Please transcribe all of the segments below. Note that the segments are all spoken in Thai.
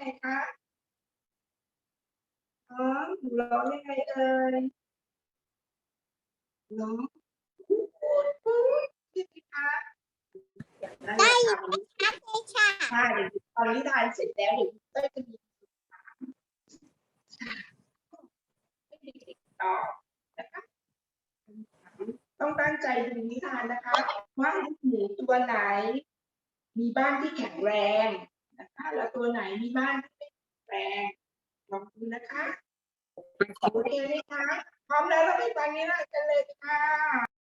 ไงคะอ๋อหนูร้องยังไงเอ่ยร้องพูดพูดพูดใช่ไหมคะได้ค่ะชัดเลยค่ะใช่เดี๋ยวตอนนี้ทานเสร็จแล้วเดี๋ยวเต้ยจะมีคำถามให้เด็กๆตอบนะคะต้องตั้งใจดูนิทานนะคะ ว่าลูกหมูตัวไหน มีบ้านที่แข็งแรง นะคะแล้วตัวไหนมีบ้านที่ไม่แข็งแรงลองดูนะคะโอเคไหมคะพร้อมแล้วเราไปฟังนิทานกันเลยค่ะ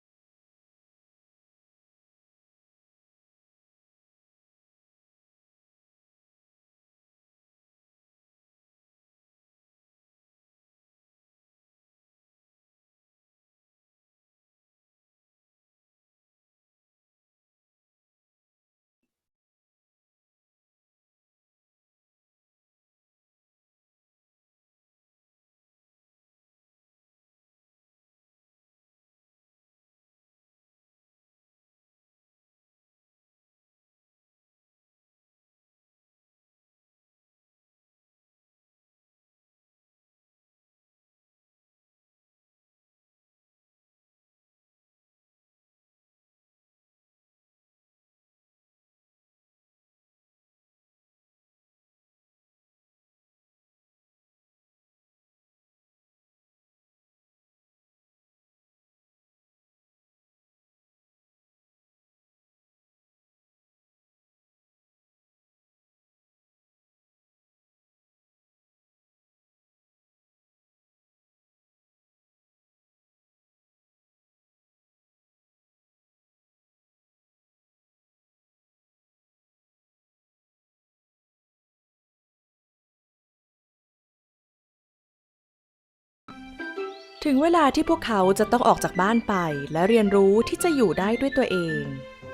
ถึงเวลาที่พวกเขาจะต้องออกจากบ้านไปและเรียนรู้ที่จะอยู่ได้ด้วยตัวเอง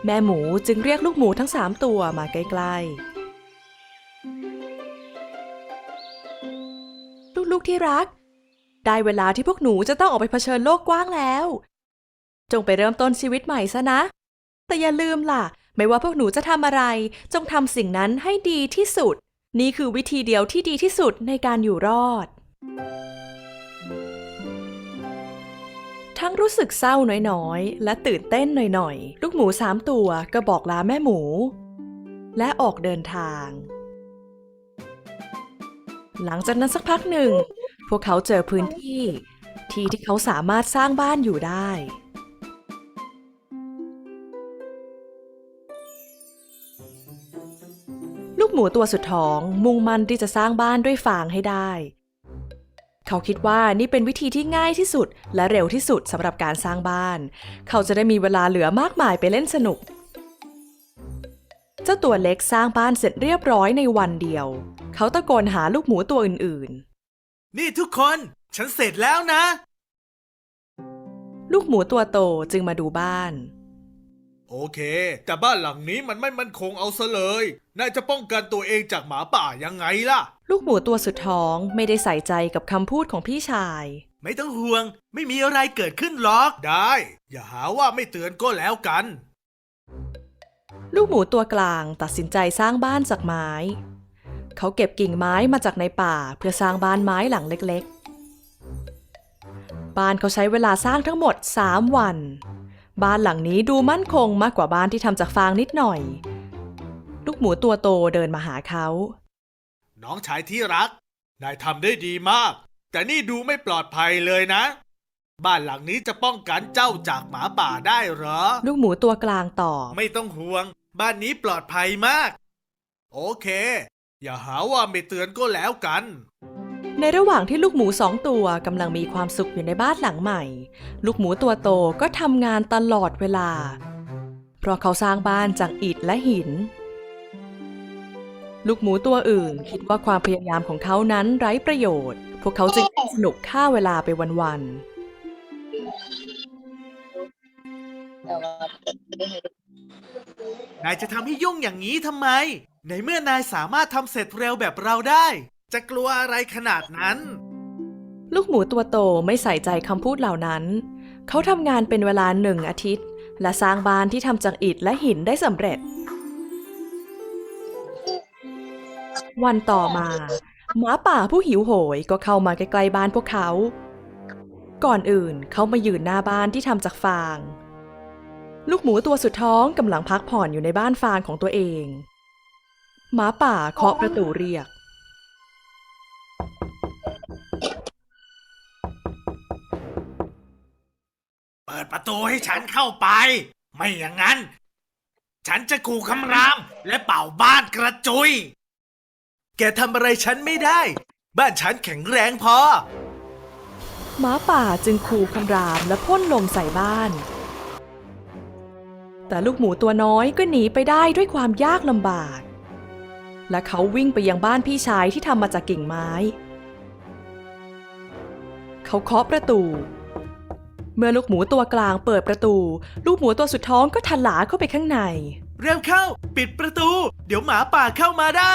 แม่หมูจึงเรียกลูกหมูทั้งสามตัวมาใกล้ๆ ลูกๆที่รัก ได้เวลาที่พวกหนูจะต้องออกไปเผชิญโลกกว้างแล้ว จงไปเริ่มต้นชีวิตใหม่ซะนะ แต่อย่าลืมล่ะ ไม่ว่าพวกหนูจะทำอะไร จงทำสิ่งนั้นให้ดีที่สุด นี่คือวิธีเดียวที่ดีที่สุดในการอยู่รอด ทั้งรู้สึกเศร้าน้อยๆ และตื่นเต้นหน่อยๆ ลูกหมูสามตัวก็บอกลาแม่หมู และออกเดินทาง หลังจากนั้นสักพักหนึ่ง พวกเขาเจอพื้นที่ ที่ที่เขาสามารถสร้างบ้านอยู่ได้ ลูกหมูตัวสุดท้องมุ่งมั่นที่จะสร้างบ้านด้วยฟางให้ได้ เขาคิดว่านี่เป็นวิธีที่ง่ายที่สุด และเร็วที่สุดสำหรับการสร้างบ้าน เขาจะได้มีเวลาเหลือมากมายไปเล่นสนุก เจ้าตัวเล็กสร้างบ้านเสร็จเรียบร้อยในวันเดียว เขาตะโกนหาลูกหมูตัวอื่นนี่ทุกคน ฉันเสร็จแล้วนะๆลูกหมูตัวโตจึงมาดูบ้าน โอเค แต่บ้านหลังนี้มันไม่มั่นคงเอาซะเลยนายจะป้องกันตัวเองจากหมาป่ายังไงล่ะ ลูกหมูตัวสุดท้องไม่ได้ใส่ใจกับคำพูดของพี่ชาย ไม่ต้องห่วง ไม่มีอะไรเกิดขึ้นหรอก ได้ อย่าหาว่าไม่เตือนก็แล้วกัน ลูกหมูตัวกลางตัดสินใจสร้างบ้านจากไม้ เขาเก็บกิ่งไม้มาจากในป่าเพื่อสร้างบ้านไม้หลังเล็กๆ บ้านเขาใช้เวลาสร้างทั้งหมด 3 วัน บ้านหลังนี้ดูมั่นคงมากกว่าบ้านที่ทำจากฟางนิดหน่อย ลูกหมูตัวโตเดินมาหาเขา น้องชายที่รัก นายทำได้ดีมาก แต่นี่ดูไม่ปลอดภัยเลยนะ บ้านหลังนี้จะป้องกันเจ้าจากหมาป่าได้เหรอ ลูกหมูตัวกลางตอบไม่ต้องห่วง บ้านนี้ปลอดภัยมาก โอเค อย่าหาว่าไม่เตือนก็แล้วกัน ในระหว่างที่ลูกหมูสองตัวกำลังมีความสุขอยู่ในบ้านหลังใหม่ ลูกหมูตัวโตก็ทำงานตลอดเวลา เพราะเขาสร้างบ้านจากอิฐและหิน ลูกหมูตัวอื่นคิดว่าความพยายามของเขานั้นไร้ประโยชน์ พวกเขาจึงสนุกฆ่าเวลาไปวันๆนายจะทำให้ยุ่งอย่างนี้ทำไม ในเมื่อนายสามารถทำเสร็จเร็วแบบเราได้ จะกลัวอะไรขนาดนั้น ลูกหมูตัวโตไม่ใส่ใจคำพูดเหล่านั้น เขาทำงานเป็นเวลาหนึ่งอาทิตย์ และสร้างบ้านที่ทำจากอิฐและหินได้สำเร็จ วันต่อมาหมาป่าผู้หิวโหยก็เข้ามาใกล้ๆบ้านพวกเขา ก่อนอื่นเขามายืนหน้าบ้านที่ทำจากฟาง ลูกหมูตัวสุดท้องกำลังพักผ่อนอยู่ในบ้านฟางของตัวเองหมาป่าเคาะประตูเรียก ดประตูให้ฉันเข้าไป ไม่อย่างนั้น ฉันจะขู่คำรามและเป่าบ้านกระจุย แกทำอะไรฉันไม่ได้ บ้านฉันแข็งแรงพอ หมาป่าจึงขู่คำรามและพ่นลมใส่บ้าน แต่ลูกหมูตัวน้อยก็หนีไปได้ด้วยความยากลำบาก และเขาวิ่งไปยังบ้านพี่ชายที่ทำมาจากกิ่งไม้ เขาเคาะประตู เมื่อลูกหมูตัวกลางเปิดประตู ลูกหมูตัวสุดท้องก็ทลาเข้าไปข้างใน เร็วเข้า ปิดประตู เดี๋ยวหมาป่าเข้ามาได้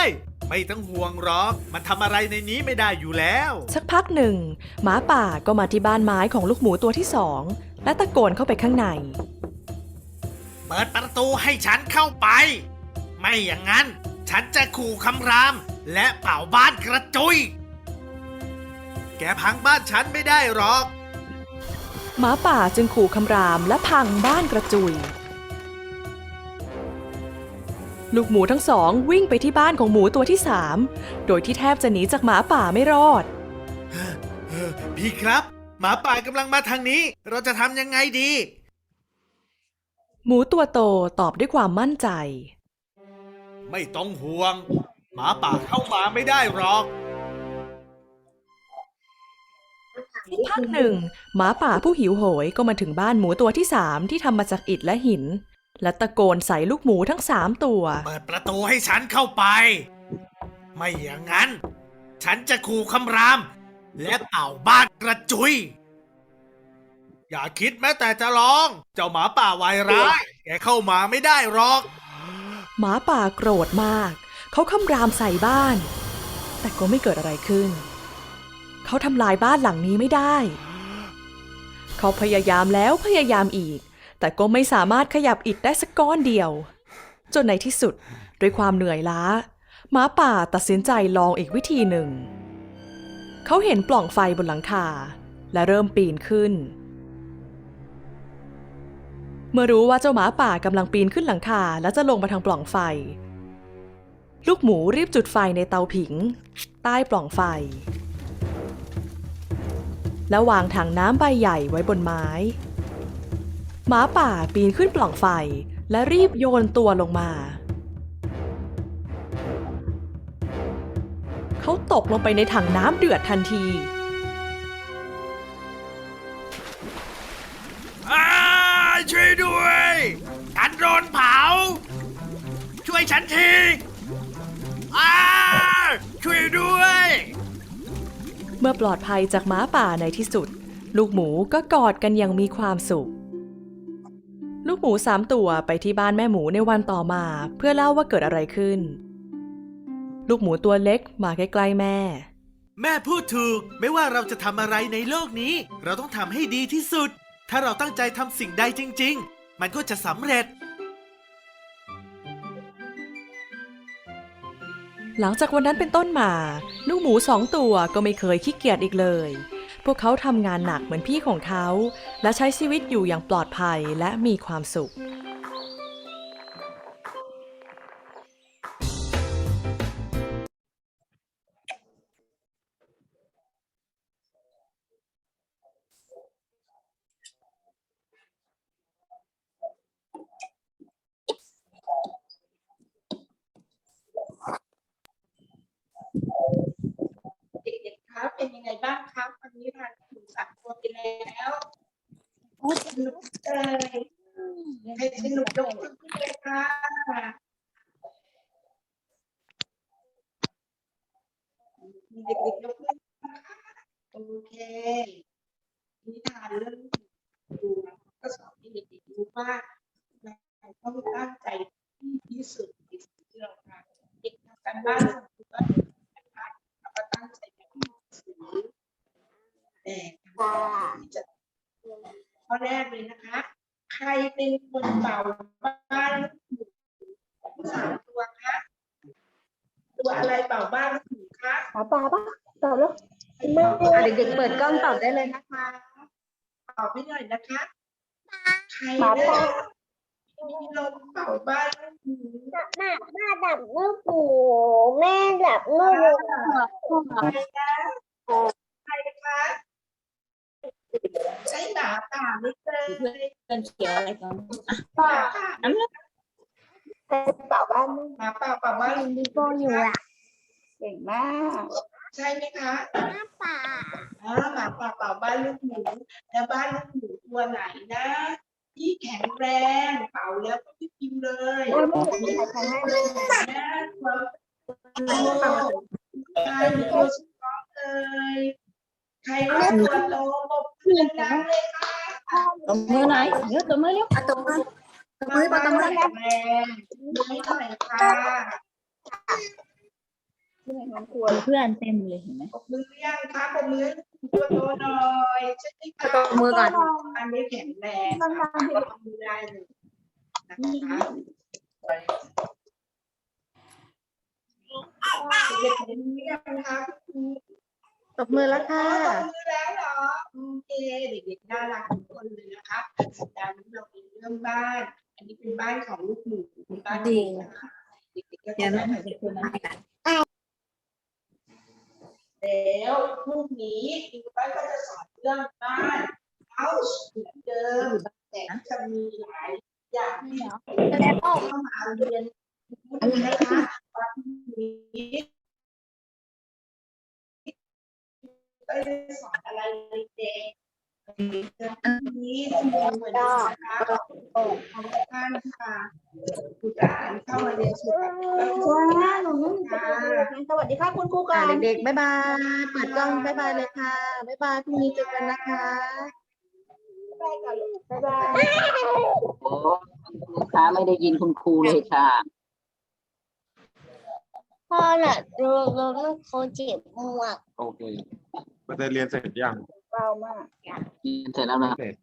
ไม่ต้องห่วงหรอก มันทำอะไรในนี้ไม่ได้อยู่แล้ว สักพักหนึ่ง หมาป่าก็มาที่บ้านไม้ของลูกหมูตัวที่สองและตะโกนเข้าไปข้างใน เปิดประตูให้ฉันเข้าไป ไม่อย่างนั้น ฉันจะขู่คำราม และเป่าบ้านกระจุย แกพังบ้านฉันไม่ได้หรอก หมาป่าจึงขู่คำรามและพังบ้านกระจุย ลูกหมูทั้งสองวิ่งไปที่บ้านของหมูตัวที่สามโดยที่แทบจะหนีจากหมาป่าไม่รอดเออพี่ครับ หมาป่ากำลังมาทางนี้ เราจะทำยังไงดี หมูตัวโตตอบด้วยความมั่นใจ ไม่ต้องห่วง หมาป่าเข้ามาไม่ได้หรอก พักหนึ่งหมาป่าผู้หิวโหยก็มาถึงบ้านหมูตัวที่สามที่ทำมาจากอิฐและหิน และตะโกนใส่ลูกหมูทั้งสามตัว เปิดประตูให้ฉันเข้าไป ไม่อย่างนั้น ฉันจะขู่คำราม และเป่าบ้านกระจุย อย่าคิดแม้แต่จะลอง เจ้าหมาป่าวายร้ายแกเข้ามาไม่ได้หรอก หมาป่าโกรธมาก เขาคำรามใส่บ้าน แต่ก็ไม่เกิดอะไรขึ้น เขาทำลายบ้านหลังนี้ไม่ได้ เขาพยายามแล้วพยายามอีก แต่ก็ไม่สามารถขยับอิฐได้สักก้อนเดียว จนในที่สุดด้วยความเหนื่อยล้าหมาป่าตัดสินใจลองอีกวิธีหนึ่ง เขาเห็นปล่องไฟบนหลังคา และเริ่มปีนขึ้น เมื่อรู้ว่าเจ้าหมาป่ากำลังปีนขึ้นหลังคาและจะลงมาทางปล่องไฟ ลูกหมูรีบจุดไฟในเตาผิง ใต้ปล่องไฟ แล้ววางถังน้ำใบใหญ่ไว้บนไม้ หมาป่าปีนขึ้นปล่องไฟและรีบโยนตัวลงมา เขาตกลงไปในถังน้ำเดือดทันที ช่วยด้วยฉันโดนเผา ช่วยฉันทีช่วยด้วย มื่อปลอดภัยจากหมาป่าในที่สุด ลูกหมูก็กอดกันอย่างมีความสุข ลูกหมูสามตัวไปที่บ้านแม่หมูในวันต่อมา เพื่อเล่าว่าเกิดอะไรขึ้น ลูกหมูตัวเล็กมาใกล้ๆแม่ แม่พูดถูก ไม่ว่าเราจะทำอะไรในโลกนี้ เราต้องทำให้ดีที่สุด ถ้าเราตั้งใจทำสิ่งใดจริง ๆ มันก็จะสำเร็จ หลังจากวันนั้นเป็นต้นมาลูกหมูสองตัวก็ไม่เคยขี้เกียจอีกเลย พวกเขาทำงานหนักเหมือนพี่ของเขา และใช้ชีวิตอยู่อย่างปลอดภัยและมีความสุข แล้วโอ้สนุกเลยใครสนุกยกมือขึ้นเลยค่ะมีเด็กๆยกมือนะคะโอเคนิทานเรื่องดูก็สอนให้เด็กๆรู้ว่าเราต้องตั้งใจที่ที่สุดในสิ่งที่เราทำเด็กทำการบ้านสมมติว่านะคะเราก็ตั้งใจที่สือแต่ที่จะข้อ แรกเลยนะคะ ใครเป็นคนเป่าบ้านลูกหมูสามตัวคะลูตัวอะไรเป่าบ้านลูกหมูคะหมาป่าปะตอบแล้วอะเด็กๆเปิดกล้องตอบได้เลยนะคะตอบไม่หน่อยนะคะใครหมาเนี่ยป่ามีลมเป่าบ้านลูกหมูแม่แม่ดับลูกหมูแม่ดับลูกหมูใครนะใครคะ ใช่หมาป่าไม่เคยเป็นเขียวอะไรกันหมาป่าเป่าบ้านหมาป่าเป่าบ้านลูกหมูโกอยู่อะเก่งมาก ใช่ไหมคะหมาป่าอ่าหมาป่าเป่าบ้านลูกหมูแล้วบ้านลูกหมูตัวไหนนะที่แข็งแรงเป่าแล้วก็ไม่พิมพ์เลยไม่มีใครใครให้เลยนะตัวโตใครมีตัวสุดท้องเลยใครว่าตัวโตบ เลยค่ะตบมือหน่อยเดี๋ยวตบมือเร็วตบมือมือปตมือแข็งแรงมือหน่อยค่ะเพื่อนเต็มเลยเห็นไหมปรบมือยังคะปรบมือตัวโตหน่อยช่ไหมคะตบมือก่อนอันนี้แข็งแรงค่ะปรบมือได้เลยนะคะเด็กๆเห็นหรือยังคะตบมือแล้วค่ะตบมือแล้ว เหรอโอเคเด็กๆน่ารักทุกคนเลยนะคะสัปดาห์นี้เราเป็นเรื่องบ้าน อันนี้เป็นบ้านของลูกหมูเป็นบ้านจริงนะคะเด็กๆก็เดี๋จะยวได้นะเด็กคนนั้นแล้วพรุ่งนี้ดิวก็จะสอนเรื่องบ้านเฮาส์เหมือนเดิมแต่จะมีหลายอย่างที่เข้ามาเรียนรู้นะคะวันนี้ ก็จะสอนอะไรเด็กๆวันนี้คุณครูเหมือนเดิมนะคะขอบคุณท่านค่ะคุณจารย์เข้ามาเรียนสุดว้าวสวัสดีค่ะคุณครูก่อนเด็กๆ บ๊ายบาย เปิดกล้องบ๊ายบายเลยค่ะ บ๊ายบายพรุ่งนี้เจอกันนะคะ บ๊ายบายบ๊ายบายโอ้ลูกค้าไม่ได้ยินคุณครูเลยค่ะ พ่อน่ะเราเราต้องโคเจ็บหมวกโอเค มันจะเรียนเสร็จยังเบามาก เรียนเสร็จแล้วนะ เสร็จ